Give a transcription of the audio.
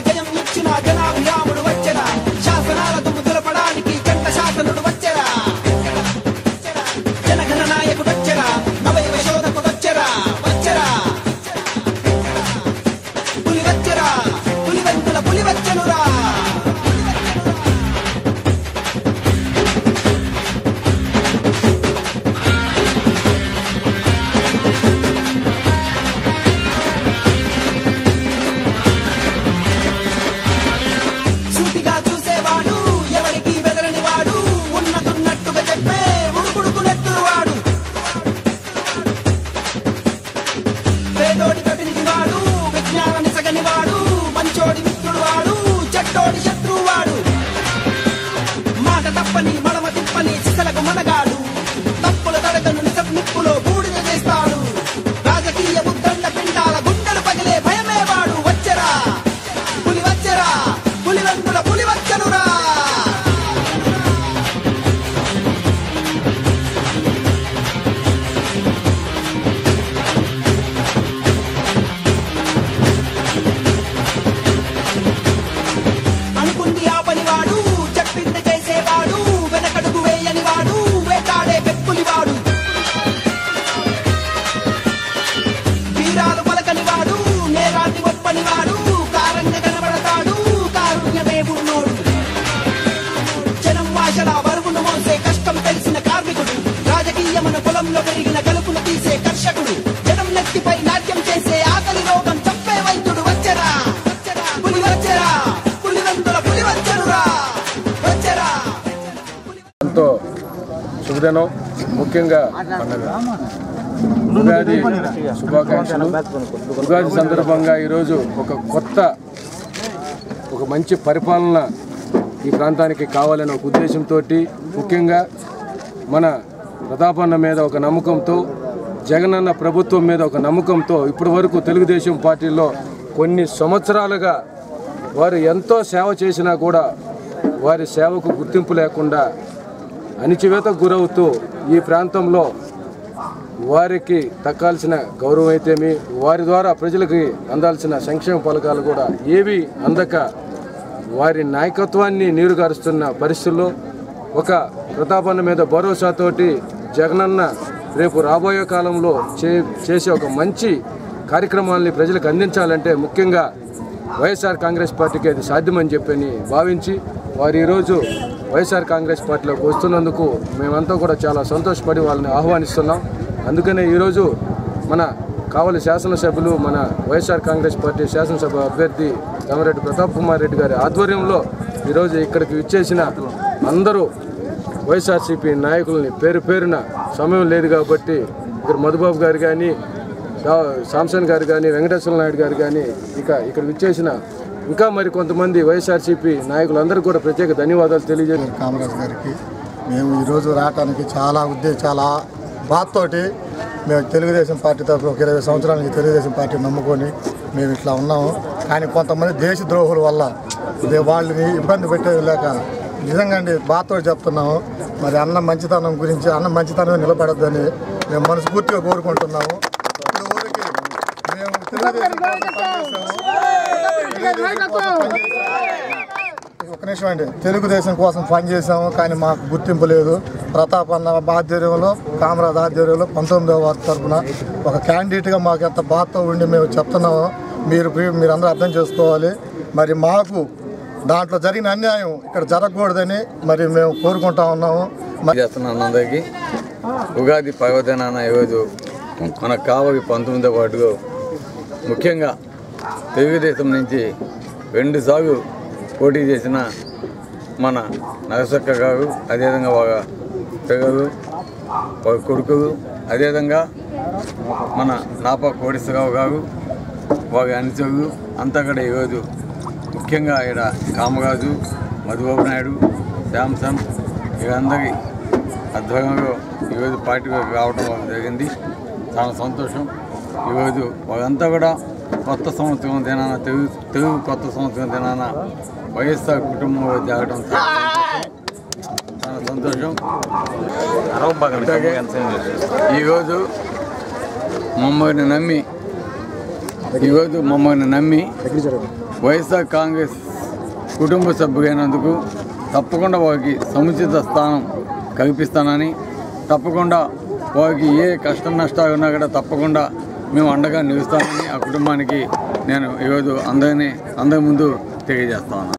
جنم يتنا جناب يا Stop. పొలంలో పెరిగిన కలుపులు తీసే కర్షకుడు జనం నెత్తిపై నాట్యం చేసే ఆకలి రోగం చంపే వైద్యుడు వచ్చరా పులి వచ్చరా పులివెందుల పులి వచ్చరురా వచ్చరా. ఎంతో శుభదినం. ముఖ్యంగా ఉగాది శుభాకాంక్షలు. ఉగాది సందర్భంగా ఈరోజు ఒక కొత్త ఒక మంచి పరిపాలన ఈ ప్రాంతానికి కావాలనే ఒక ఉద్దేశంతో ముఖ్యంగా మన ప్రతాపన్న మీద ఒక నమ్మకంతో జగనన్న ప్రభుత్వం మీద ఒక నమ్మకంతో ఇప్పటి వరకు తెలుగుదేశం పార్టీలో కొన్ని సంవత్సరాలుగా వారు ఎంతో సేవ చేసినా కూడా వారి సేవకు గుర్తింపు లేకుండా అణిచివేతకు గురవుతూ ఈ ప్రాంతంలో వారికి దక్కాల్సిన గౌరవం అయితేమి వారి ద్వారా ప్రజలకి అందాల్సిన సంక్షేమ పథకాలు కూడా ఏవి అందక వారి నాయకత్వాన్ని నీరుగారుస్తున్న పరిస్థితుల్లో ఒక ప్రతాపన్న మీద భరోసాతోటి జగనన్న రేపు రాబోయే కాలంలో చే చేసే ఒక మంచి కార్యక్రమాల్ని ప్రజలకు అందించాలంటే ముఖ్యంగా వైఎస్ఆర్ కాంగ్రెస్ పార్టీకి అది సాధ్యమని చెప్పని భావించి వారు ఈరోజు వైఎస్ఆర్ కాంగ్రెస్ పార్టీలోకి వస్తున్నందుకు మేమంతా కూడా చాలా సంతోషపడి వాళ్ళని ఆహ్వానిస్తున్నాం. అందుకనే ఈరోజు మన కావలి శాసనసభ్యులు మన వైఎస్ఆర్ కాంగ్రెస్ పార్టీ శాసనసభ అభ్యర్థి తమరెడ్డి ప్రతాప్ కుమార్ రెడ్డి గారి ఆధ్వర్యంలో ఈరోజు ఇక్కడికి విచ్చేసిన అందరూ వైఎస్ఆర్సీపీ నాయకుల్ని పేరు పేరున సమయం లేదు కాబట్టి ఇక్కడ మధుబాబు గారు కానీ సాంసన్ గారు కానీ వెంకటేశ్వర నాయుడు గారు కానీ ఇక ఇక్కడ విచ్చేసిన ఇంకా మరి కొంతమంది వైఎస్ఆర్సీపీ నాయకులందరూ కూడా ప్రత్యేక ధన్యవాదాలు తెలియజేసి కామరాజ్ గారికి మేము ఈరోజు రావడానికి చాలా ఉద్దేశం చాలా బాధతోటి మేము తెలుగుదేశం పార్టీ తరఫున ఒక ఇరవై సంవత్సరాల నుంచి తెలుగుదేశం పార్టీ నమ్ముకొని మేము ఇట్లా ఉన్నాము. కానీ కొంతమంది దేశ ద్రోహుల వల్ల ఇదే వాళ్ళని ఇబ్బంది పెట్టేది లేక నిజంగా అండి బాధతో చెప్తున్నాము. మరి అన్న మంచితనం గురించి అన్న మంచితనం నిలబడద్దని మేము మనస్ఫూర్తిగా కోరుకుంటున్నాము. ఊరికి మేము. ఒక నిమిషం అండి తెలుగుదేశం కోసం పనిచేసాము కానీ మాకు గుర్తింపు లేదు. ప్రతాప్ అన్న ఆధ్వర్యంలో కామరాజ్ ఆధ్వర్యంలో పంతొమ్మిదవ వార్డు తరఫున ఒక క్యాండిడేట్గా మాకు ఎంత బాధతో ఉండి మేము చెప్తున్నాము మీరు మీరు అందరూ అర్థం చేసుకోవాలి. మరి మాకు దాంట్లో జరిగిన అన్యాయం ఇక్కడ జరగకూడదని మరి మేము కోరుకుంటా ఉన్నాము. మరి చేస్తున్నాను అందరికీ ఉగాది పర్వదినాన ఈరోజు మన కావలి పంతొమ్మిదో వార్డులో ముఖ్యంగా తెలుగుదేశం నుంచి రెండుసార్లు పోటీ చేసిన మన నరసక్క గారు అదేవిధంగా వాళ్ళ పిల్లలు వాళ్ళ కొడుకులు అదేవిధంగా మన నాప కోటేశ్వరరావు గారు వారి అనుచరులు అంతా కూడా ఈరోజు ముఖ్యంగా ఇక్కడ కామరాజు మధుబాబు నాయుడు శాంసన్ వీరందరి అధ్వర్యంలో ఈరోజు పార్టీలోకి రావడం జరిగింది. చాలా సంతోషం. ఈరోజు వాళ్ళంతా కూడా కొత్త సంవత్సరం దినాన తెలుగు తెలుగు కొత్త సంవత్సరం దినాన వైఎస్ఆర్ కుటుంబంలో జరగడం చాలా సంతోషం. అలాగే ఈరోజు మమ్మల్ని నమ్మి ఈరోజు మమ్మల్ని నమ్మి వైఎస్ఆర్ కాంగ్రెస్ కుటుంబ సభ్యుడైనందుకు తప్పకుండా వారికి సముచిత స్థానం కల్పిస్తానని తప్పకుండా వారికి ఏ కష్టం నష్టాలు ఉన్నా కూడా తప్పకుండా మేము అండగా నిలుస్తామని ఆ కుటుంబానికి నేను ఈరోజు అందరినీ అందరి ముందు తెలియజేస్తాను